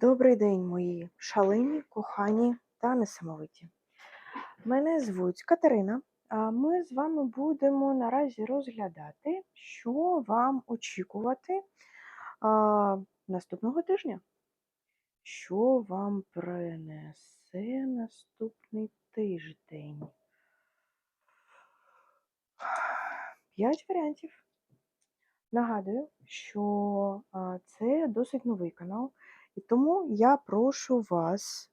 Добрий день, мої шалені, кохані та несамовиті. Мене звуть Катерина. а Ми з вами будемо наразі розглядати, що вам очікувати а, наступного тижня. Що вам принесе наступний тиждень? П'ять варіантів. Нагадую, що це досить новий канал, і тому я прошу вас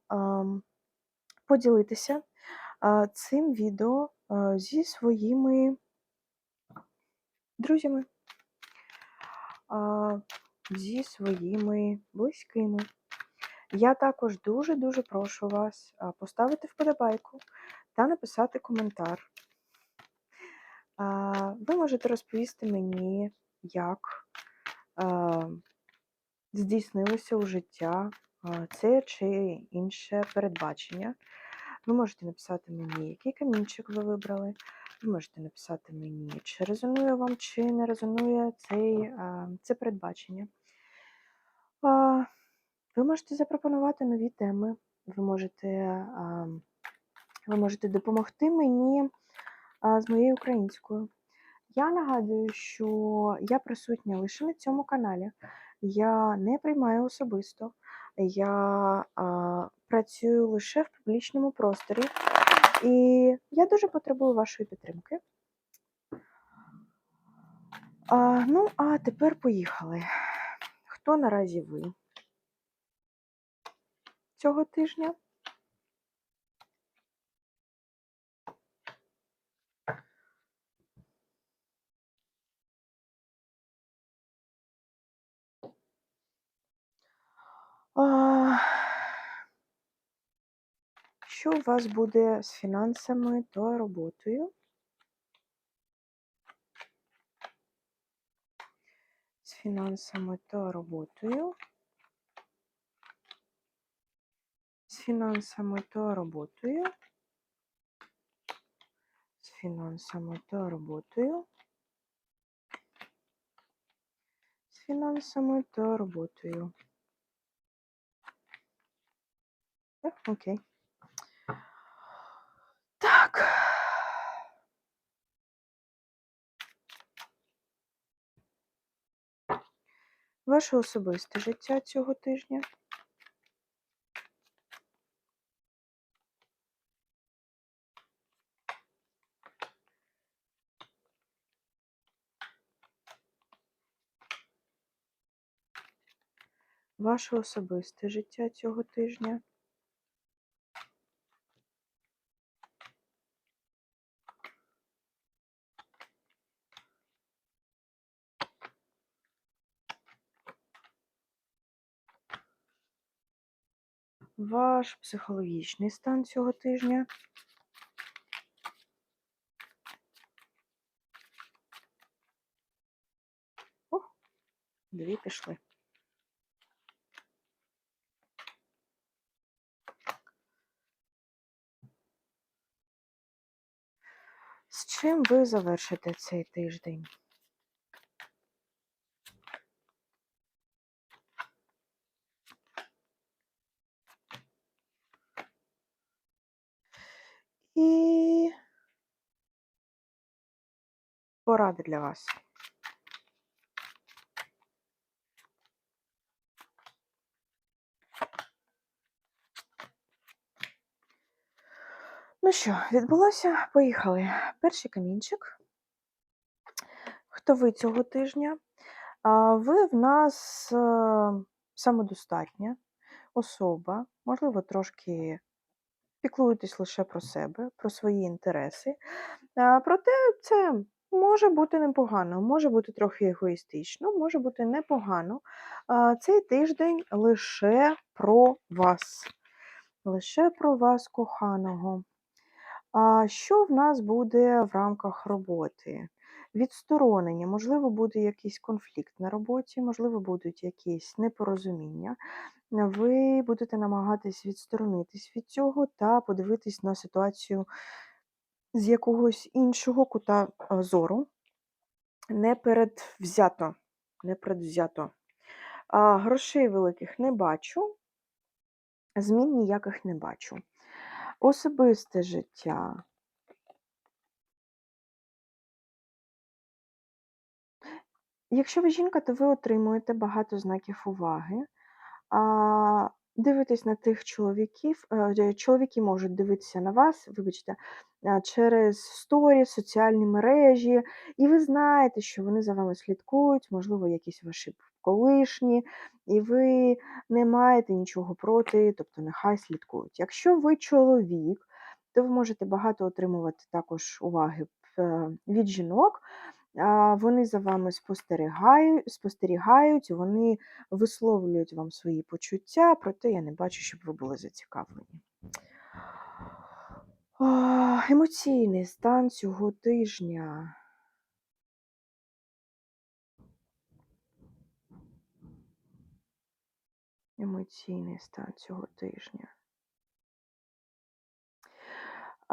поділитися цим відео зі своїми друзями, зі своїми близькими. Я також дуже-дуже прошу вас поставити вподобайку та написати коментар. Ви можете розповісти мені, як здійснилося у життя це чи інше передбачення. Ви можете написати мені, який камінчик ви вибрали. Ви можете написати мені, чи резонує вам, чи не резонує цей, це передбачення. Ви можете запропонувати нові теми. Ви можете, ви можете допомогти мені з моєю українською. Я нагадую, що я присутня лише на цьому каналі. Я не приймаю особисто. Я а, працюю лише в публічному просторі. І я дуже потребую вашої підтримки. А, ну, а тепер поїхали. Хто наразі ви цього тижня? А, Що у вас буде з фінансами та роботою? З фінансами та роботою. З фінансами та роботою. З фінансами та роботою. З фінансами та роботою. Так, окей. Так. Ваше особисте життя цього тижня. Ваше особисте життя цього тижня. Ваш психологічний стан цього тижня. О, дві пішли. З чим ви завершите цей тиждень? І поради для вас. Ну що, відбулося? Поїхали. Перший камінчик. Хто ви цього тижня? Ви в нас е, самодостатня особа, можливо, трошки піклуєтесь лише про себе, про свої інтереси. Проте це може бути непогано, може бути трохи егоїстично, може бути непогано. Цей тиждень лише про вас, лише про вас, коханого. А що в нас буде в рамках роботи? Відсторонення, можливо, буде якийсь конфлікт на роботі, можливо, будуть якісь непорозуміння. Ви будете намагатись відсторонитись від цього та подивитись на ситуацію з якогось іншого кута зору. Не передвзято. Не передвзято. А, грошей великих не бачу. Змін ніяких не бачу. Особисте життя. Якщо ви жінка, то ви отримуєте багато знаків уваги. А, дивитесь на тих чоловіків, е, чоловіки можуть дивитися на вас, вибачте, е, через сторі, соціальні мережі, і ви знаєте, що вони за вами слідкують, можливо, якісь ваші колишні, і ви не маєте нічого проти, тобто нехай слідкують. Якщо ви чоловік, то ви можете багато отримувати також уваги е, від жінок. Вони за вами спостерігають, спостерігають, вони висловлюють вам свої почуття, проте я не бачу, щоб ви були зацікавлені. Емоційний стан цього тижня. Емоційний стан цього тижня.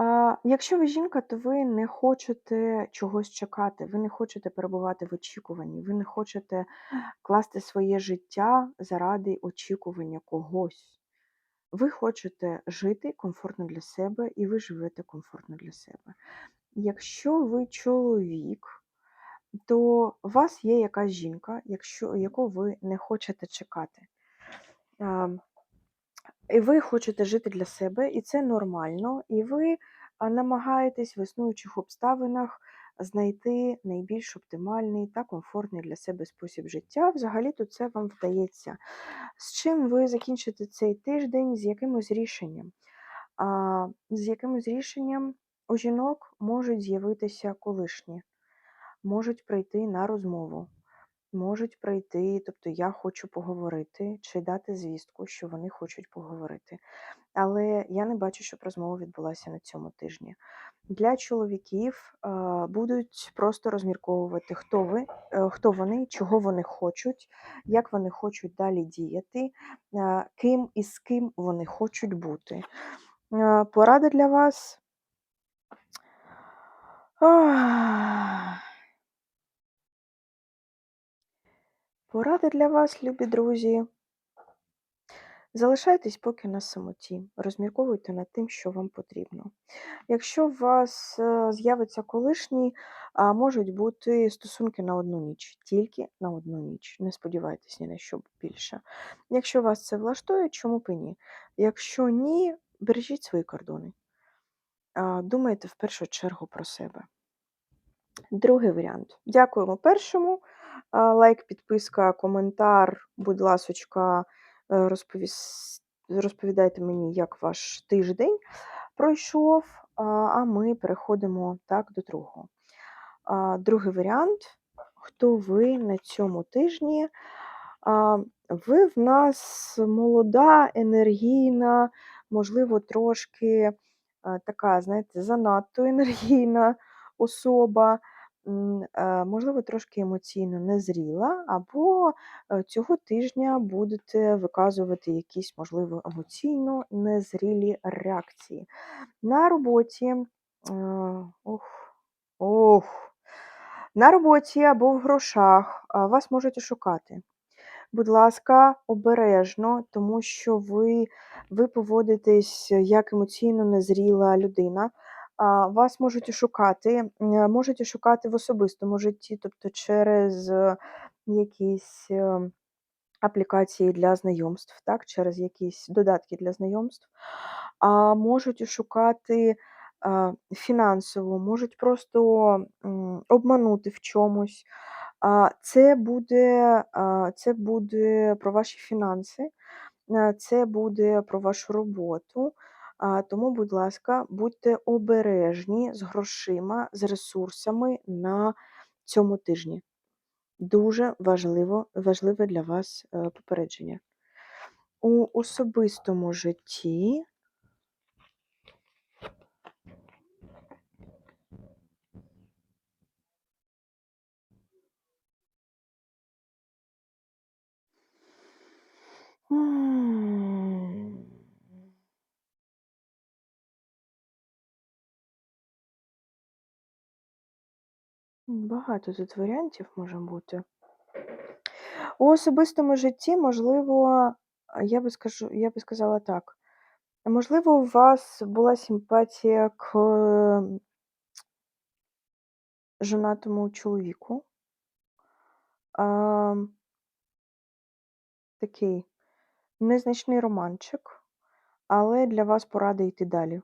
А, Якщо ви жінка, то ви не хочете чогось чекати, ви не хочете перебувати в очікуванні, ви не хочете класти своє життя заради очікування когось. Ви хочете жити комфортно для себе, і ви живете комфортно для себе. Якщо ви чоловік, то у вас є якась жінка, якщо, яку ви не хочете чекати. І ви хочете жити для себе, і це нормально, і ви намагаєтесь в існуючих обставинах знайти найбільш оптимальний та комфортний для себе спосіб життя. Взагалі-то це вам вдається. З чим ви закінчите цей тиждень, з якимось рішенням? А, З якимось рішенням у жінок можуть з'явитися колишні, можуть прийти на розмову можуть прийти, тобто я хочу поговорити, чи дати звістку, що вони хочуть поговорити. Але я не бачу, щоб розмова відбулася на цьому тижні. Для чоловіків будуть просто розмірковувати, хто ви, е, хто вони, чого вони хочуть, як вони хочуть далі діяти, ким і з ким вони хочуть бути. Порада для вас. Ах. Порада для вас, любі друзі. Залишайтесь поки на самоті, розмірковуйте над тим, що вам потрібно. Якщо у вас е, з'явиться колишній, можуть бути стосунки на одну ніч, тільки на одну ніч. Не сподівайтесь ні на що більше. Якщо вас це влаштує, чому б і ні? Якщо ні, бережіть свої кордони. Думайте в першу чергу про себе. Другий варіант. Дякуємо першому лайк, підписка, коментар, будь ласочка, е, розповіс... розповідайте мені, як ваш тиждень пройшов, а ми переходимо так до другого. Другий варіант. Хто ви на цьому тижні? Ви в нас молода, енергійна, можливо, трошки така, знаєте, занадто енергійна особа. Е, можливо, трошки емоційно незріла, або е, цього тижня будете виказувати якісь, можливо, емоційно незрілі реакції. На роботі, е, ох, ох, на роботі або в грошах вас можуть шукати. Будь ласка, обережно, тому що ви ви поводитесь як емоційно незріла людина вас можуть шукати, можуть шукати в особистому житті, тобто через е, якісь е, аплікації для знайомств, так, через якісь додатки для знайомств, а можуть шукати фінансово, можуть просто обманути в чомусь. Це буде, Це буде про ваші фінанси, це буде про вашу роботу. Тому, будь ласка, будьте обережні з грошима, з ресурсами на цьому тижні. Дуже важливо, важливе для вас е, попередження. У особистому житті. Багато тут варіантів може бути. У особистому житті, можливо, я би скажу, я би сказала так. Можливо, у вас була симпатія к жонатому чоловіку. Ам, такий незначний романчик, але для вас порада йти далі.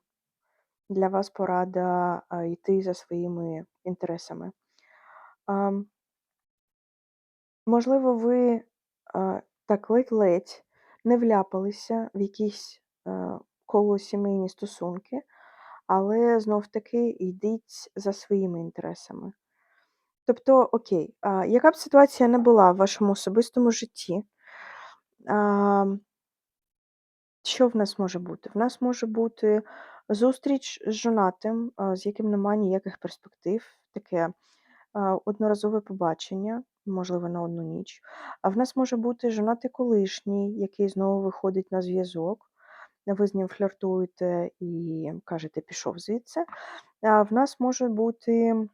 Для вас порада йти за своїми інтересами. Можливо, ви так ледь-ледь не вляпалися в якісь а, колосімейні стосунки, але знов-таки йдіть за своїми інтересами. Тобто, окей, яка б ситуація не була в вашому особистому житті, що в нас може бути? В нас може бути зустріч з жонатим, з яким немає ніяких перспектив, таке одноразове побачення, можливо, на одну ніч. А в нас може бути жонатий колишній, який знову виходить на зв'язок. Ви з ним фліртуєте і кажете, пішов звідси. А в нас може бути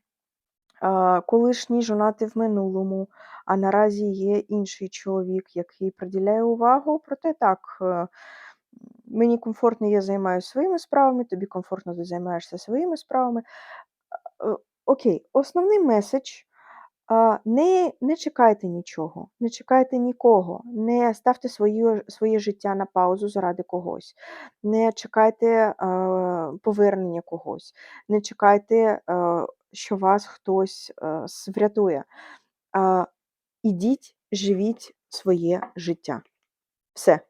колишній жонатий в минулому, а наразі є інший чоловік, який приділяє увагу. Проте так, е, мені комфортно, я займаюся своїми справами, тобі комфортно, ти займаєшся своїми справами. Е, Окей, основний меседж. Не, не чекайте нічого, не чекайте нікого, не ставте своє, своє життя на паузу заради когось, не чекайте е, повернення когось, не чекайте, е, що вас хтось е, врятує. А, Ідіть, живіть своє життя. Все.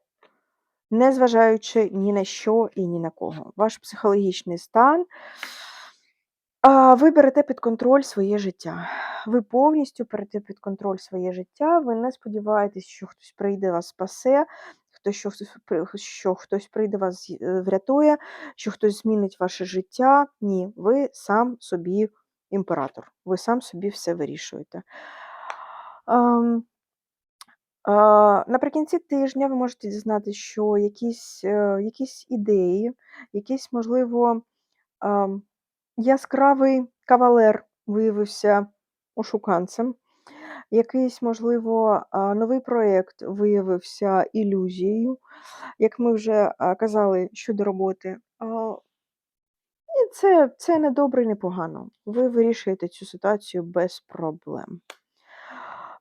Незважаючи ні на що і ні на кого. Ваш психологічний стан. Ви берете під контроль своє життя. Ви повністю берете під контроль своє життя. Ви не сподіваєтесь, що хтось прийде вас спасе, хто що, при- що хтось прийде вас е, врятує, що хтось змінить ваше життя. Ні, ви сам собі імператор. Ви сам собі все вирішуєте. Наприкінці тижня ви можете дізнатися, що якісь, е, якісь ідеї, якісь, можливо, яскравий кавалер виявився ошуканцем, якийсь, можливо, новий проєкт виявився ілюзією, як ми вже казали щодо роботи. І це, це не добре і не погано. Ви вирішуєте цю ситуацію без проблем.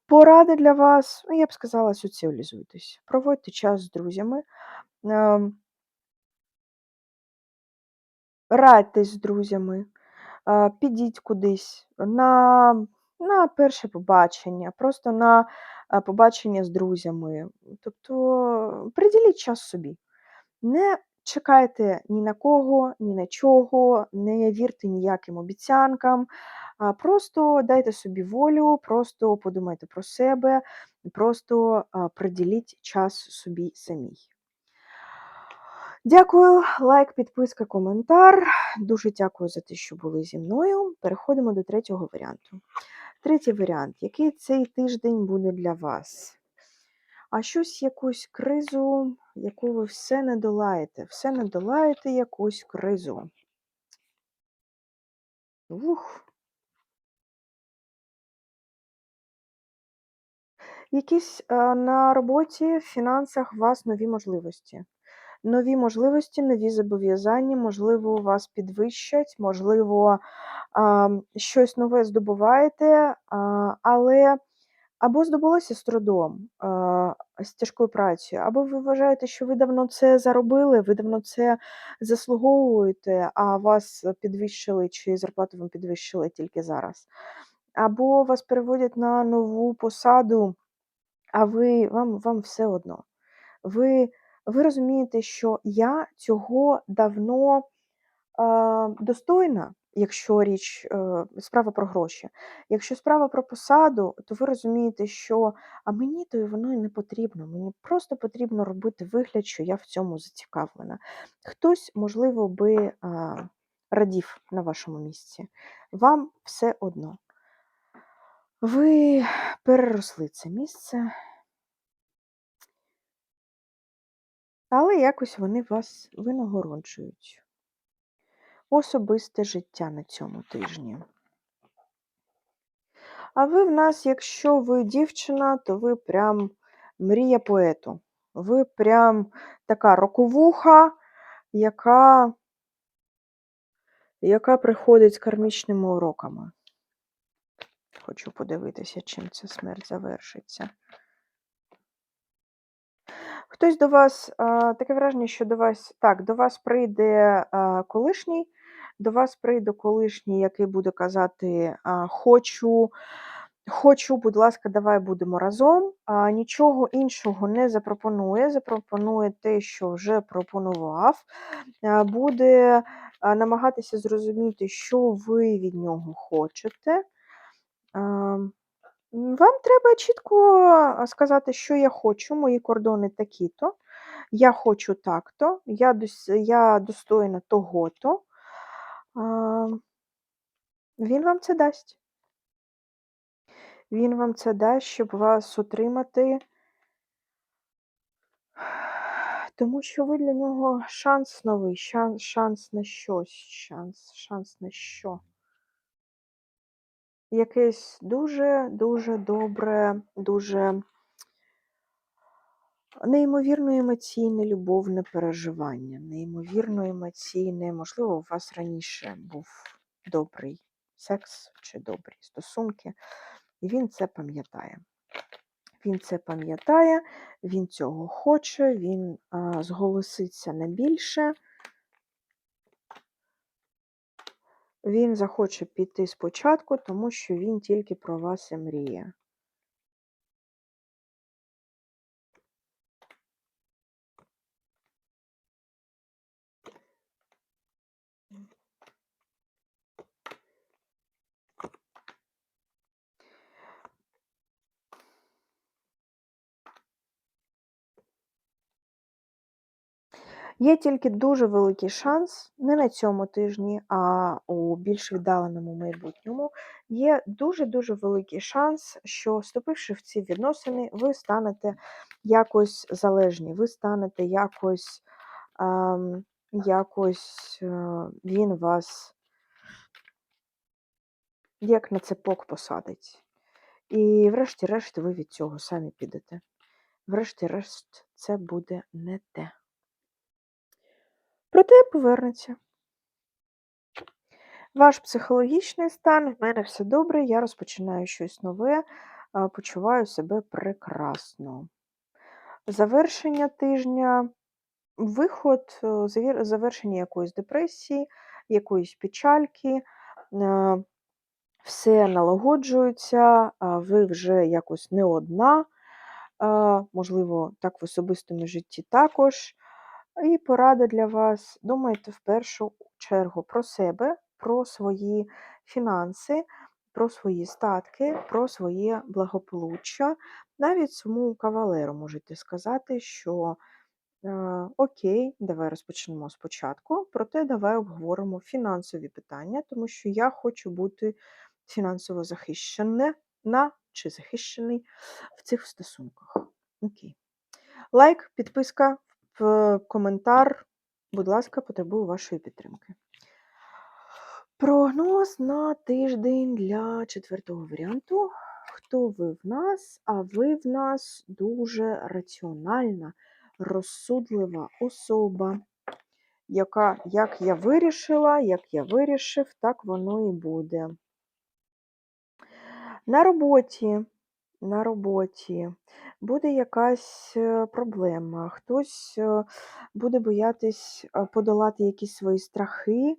Поради для вас, ну, я б сказала, соціалізуйтесь. Проводьте час з друзями, ем, радьтесь з друзями, підіть кудись на, на перше побачення, просто на побачення з друзями. Тобто приділіть час собі. Не чекайте ні на кого, ні на чого, не вірте ніяким обіцянкам. Просто дайте собі волю, просто подумайте про себе, просто приділіть час собі самій. Дякую, лайк, підписка, коментар. Дуже дякую за те, що були зі мною. Переходимо до третього варіанту. Третій варіант. Який цей тиждень буде для вас? А щось, якусь кризу, яку ви все не долаєте. Все не долаєте якусь кризу. Ух. Якісь е, на роботі, в фінансах у вас нові можливості. Нові можливості, нові зобов'язання, можливо, вас підвищать, можливо, щось нове здобуваєте, але або здобулося з трудом, з тяжкою працею, або ви вважаєте, що ви давно це заробили, ви давно це заслуговуєте, а вас підвищили чи зарплату вам підвищили тільки зараз. Або вас переводять на нову посаду, а ви вам, вам все одно. Ви ви розумієте, що я цього давно достойна, якщо річ е, справа про гроші. Якщо справа про посаду, то ви розумієте, що а мені то воно і не потрібно. Мені просто потрібно робити вигляд, що я в цьому зацікавлена. Хтось, можливо, би радів на вашому місці. Вам все одно. Ви переросли це місце. Але якось вони вас винагороджують. Особисте життя на цьому тижні. А ви в нас, якщо ви дівчина, то ви прям мрія поету. Ви прям така роковуха, яка, яка приходить з кармічними уроками. Хочу подивитися, чим ця смерть завершиться. Хтось до вас, таке враження, що до вас так, до вас прийде колишній, до вас прийде колишній, який буде казати: Хочу, хочу, будь ласка, давай будемо разом. Нічого іншого не запропонує. Запропонує те, що вже пропонував. Буде намагатися зрозуміти, що ви від нього хочете. Вам треба чітко сказати, що я хочу, мої кордони такі-то. Я хочу так-то, я, дос- я достойна того-то. А, Він вам це дасть. Він вам це дасть, щоб вас утримати, тому що ви для нього шанс новий, шанс, шанс на щось, шанс, шанс на що. Якесь дуже, дуже добре, дуже неймовірно емоційне любовне переживання, неймовірно емоційне, можливо, у вас раніше був добрий секс чи добрі стосунки, і він це пам'ятає. Він це пам'ятає, він цього хоче, він а, зголоситься на більше. Він захоче піти спочатку, тому що він тільки про вас і мріє. Є тільки дуже великий шанс, не на цьому тижні, а у більш віддаленому майбутньому. Є дуже-дуже великий шанс, що вступивши в ці відносини, ви станете якось залежні, ви станете якось, ем, якось е, він вас як на цепок посадить. І врешті-решт ви від цього самі підете. Врешті-решт, це буде не те. Проте повернеться. Ваш психологічний стан, в мене все добре, я розпочинаю щось нове, почуваю себе прекрасно. Завершення тижня, виход, е, завершення якоїсь депресії, якоїсь печальки, е, все налагоджується, ви вже якось не одна, можливо, так в особистому житті також. І порада для вас: думайте в першу чергу про себе, про свої фінанси, про свої статки, про своє благополуччя. Навіть цьому кавалеру можете сказати, що е, окей, давай розпочнемо спочатку, проте давай обговоримо фінансові питання, тому що я хочу бути фінансово захищена чи захищений в цих стосунках. Окей. Лайк, підписка, коментар, будь ласка, потребую вашої підтримки. Прогноз на тиждень для четвертого варіанту. Хто ви в нас? А ви в нас дуже раціональна, розсудлива особа, яка, як я вирішила, як я вирішив, так воно і буде. На роботі, на роботі буде якась е, проблема, хтось е, буде боятись е, подолати якісь свої страхи,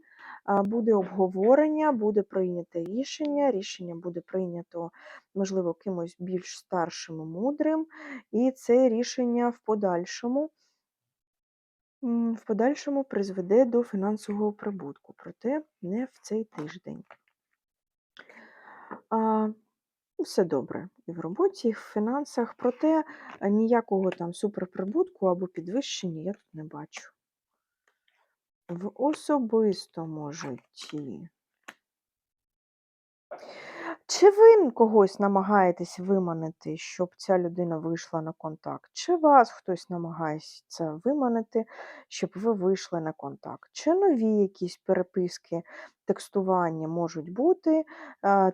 буде обговорення, буде прийнято рішення. Рішення буде прийнято, можливо, кимось більш старшим і мудрим, і це рішення в подальшому. В подальшому призведе до фінансового прибутку, проте не в цей тиждень. Все добре і в роботі, і в фінансах, проте е, ніякого там суперприбутку або підвищення я тут не бачу. В особистому житті. Чи ви когось намагаєтесь виманити, щоб ця людина вийшла на контакт? Чи вас хтось намагається виманити, щоб ви вийшли на контакт? Чи нові якісь переписки, текстування можуть бути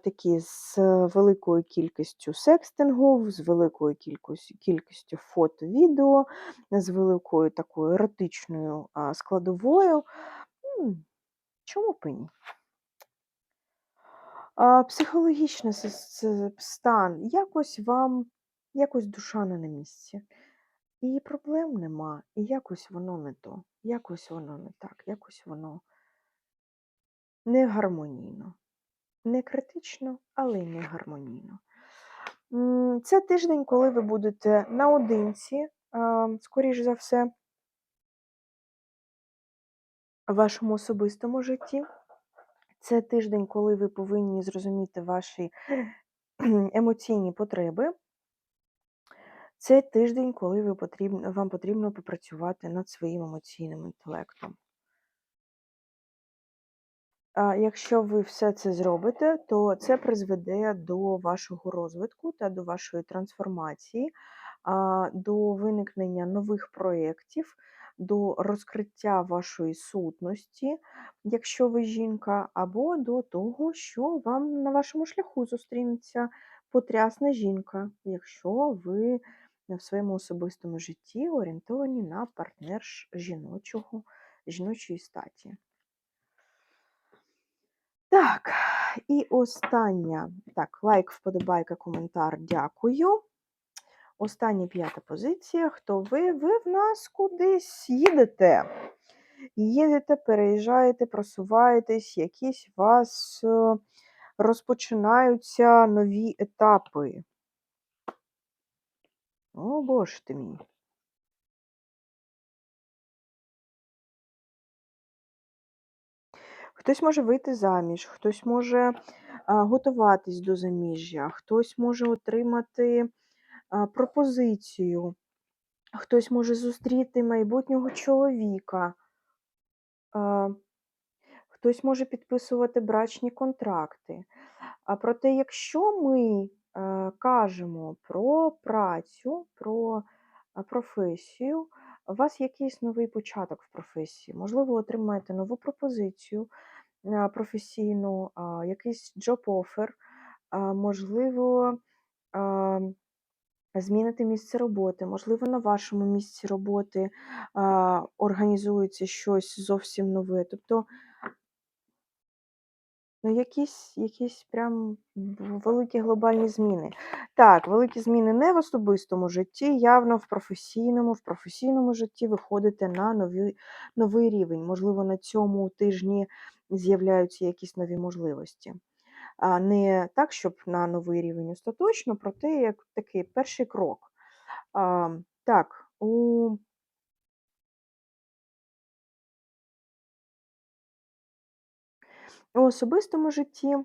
такі з великою кількістю секстингу, з великою кількістю, фото, відео, з великою такою еротичною складовою? Чому б і ні? Психологічний стан, якось вам, якось душа не на місці. І проблем нема, і якось воно не то, якось воно не так, якось воно не гармонійно. Не критично, але й не гармонійно. Це тиждень, коли ви будете наодинці, скоріш за все, в вашому особистому житті. Це тиждень, коли ви повинні зрозуміти ваші емоційні потреби. Це тиждень, коли ви потрібно, вам потрібно попрацювати над своїм емоційним інтелектом. А якщо ви все це зробите, то це призведе до вашого розвитку та до вашої трансформації, до виникнення нових проєктів, до розкриття вашої сутності, якщо ви жінка, або до того, що вам на вашому шляху зустрінеться потрясна жінка, якщо ви в своєму особистому житті орієнтовані на партнерш жіночого, жіночої статі. Так, і остання. Так, лайк, вподобайка, коментар, дякую. Остання п'ята позиція. Хто ви? Ви в нас кудись їдете. Їдете, переїжджаєте, просуваєтесь, якісь у вас е, розпочинаються нові етапи. О, боже ти мій. Хтось може вийти заміж, хтось може а, готуватись до заміжжя, хтось може отримати пропозицію, хтось може зустріти майбутнього чоловіка, хтось може підписувати брачні контракти. А проте, якщо ми е, кажемо про працю, про професію, у вас якийсь новий початок в професії, можливо, отримаєте нову пропозицію професійну, якийсь а, можливо, а, зміните місце роботи, можливо, на вашому місці роботи а, організується щось зовсім нове. Тобто Ну, якісь якісь прям великі глобальні зміни. Так, великі зміни не в особистому житті, явно в професійному. В професійному житті виходите на новий, новий рівень. Можливо, на цьому тижні з'являються якісь нові можливості. Не так, щоб на новий рівень остаточно, проте як такий перший крок. Так, у у особистому житті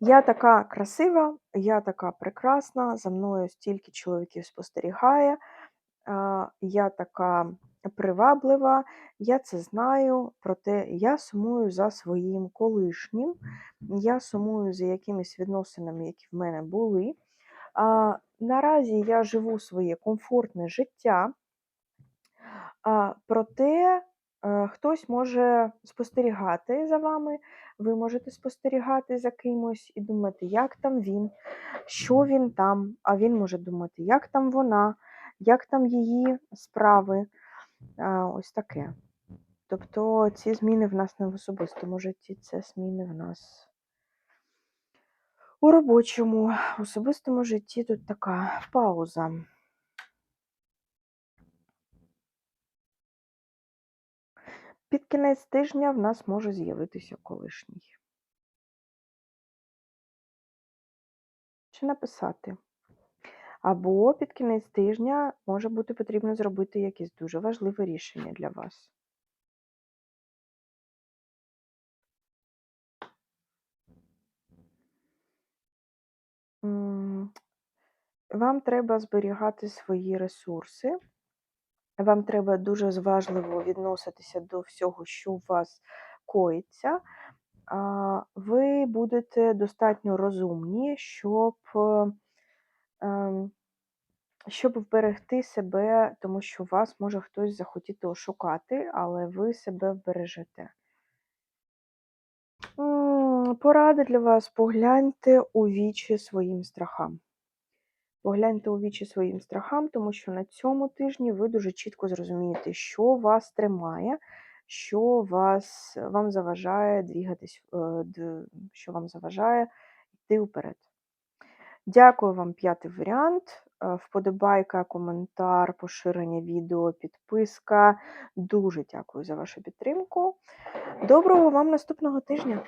Я така красива, я така прекрасна, за мною стільки чоловіків спостерігає, я така приваблива, я це знаю, проте я сумую за своїм колишнім, я сумую за якимись відносинами, які в мене були. А, Наразі я живу своє комфортне життя, а, проте е, хтось може спостерігати за вами, ви можете спостерігати за кимось і думати, як там він, що він там, а він може думати, як там вона, як там її справи. А, Ось таке. Тобто ці зміни в нас не в особистому житті, це зміни в нас у робочому, в особистому житті тут така пауза. Під кінець тижня в нас може з'явитися колишній. Чи написати? Або під кінець тижня може бути потрібно зробити якесь дуже важливе рішення для вас. Вам треба зберігати свої ресурси. Вам треба дуже зважливо відноситися до всього, що у вас коїться. ви будете достатньо розумні, щоб, е, щоб вберегти себе, тому що вас може хтось захотіти ошукати, але ви себе вбережете. М, Порада для вас: погляньте у вічі своїм страхам. Погляньте у вічі своїм страхам, тому що на цьому тижні ви дуже чітко зрозумієте, що вас тримає, що вас, вам заважає двігатись, е, що вам заважає йти вперед. Дякую вам, п'ятий варіант. Е, Вподобайка, коментар, поширення відео, підписка. Дуже дякую за вашу підтримку. Доброго вам наступного тижня!